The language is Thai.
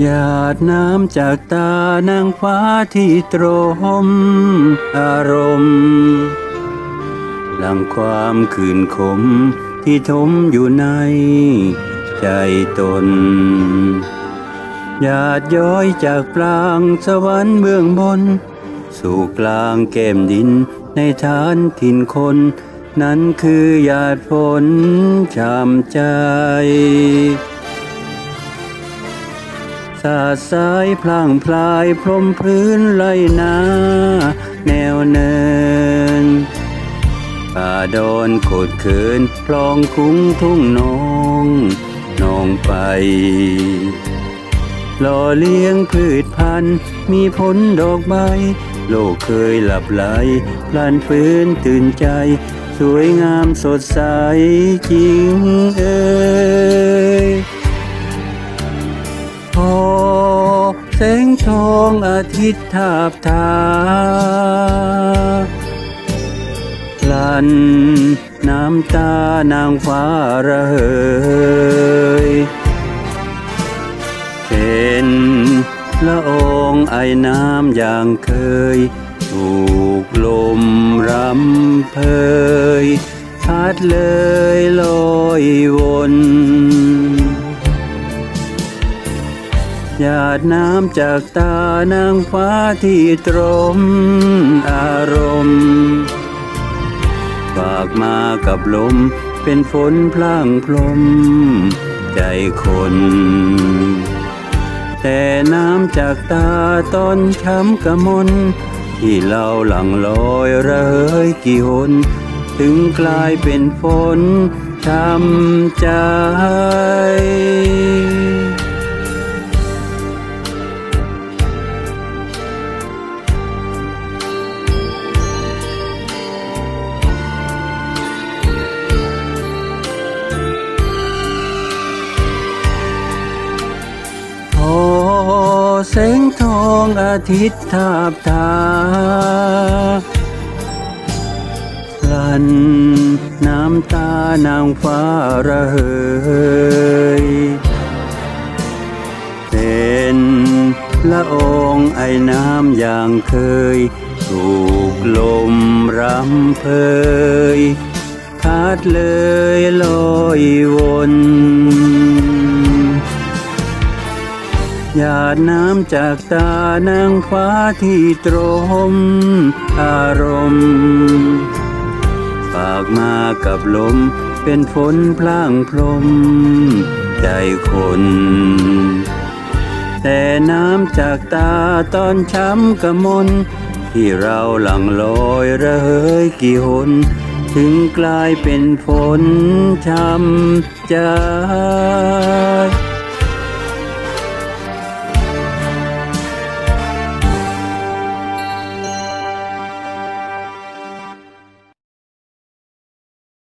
หยาดน้ำจากตานางฟ้าที่ตรมอารมณ์หลังความคืนขมที่ทมอยู่ในใจตนหยาดย้อยจากปลางสวรรค์เบื้องบน สู่กลางแก้มดินในฐานถิ่นคน นั้นคือหยาดฝนช้ำใจ สาดสายพลางพลายพรมพื้นไล่นาแนวเนินป่าดอนโขดเขินคลองคุ้งทุ่งนองนองไปหล่อเลี้ยงพืชพันธุ์มีผลดอกใบ โลกเคยหลับไหลพลันฟื้นตื่นใจ สวยงามสดใสจริงเอ่ย อาทิตย์ทาบทาลันน้ำตานางฟ้าระเหย เป็นละอองไอน้ำอย่างเคย ถูกลมรำเพยพัดเลยลอยวน หยาดน้ำจากตานางฟ้าที่ตรมอารมณ์ฝากมากับลมเป็นฝนพลางพลมใจคน แต่น้ำจากตาตอนช้ำกะมนที่เราหลังลอยระเหยกี่หนถึงกลายเป็นฝนช้ำใจ แสงทองอาทิตย์ทาบทาลันน้ำตานางฟ้าระเหย เป็นละอองไอน้ำอย่างเคย ถูกลมรำเพยพัดเลยลอยวน หยาดน้ำจากตานางฟ้าที่ตรมอารมณ์ฝากมากับลมเป็นฝนพลางพรมใจคน แต่น้ำจากตาตอนช้ำกะมนที่เราหลังลอยระเหยกี่หนถึงกลายเป็นฝนช้ำใจ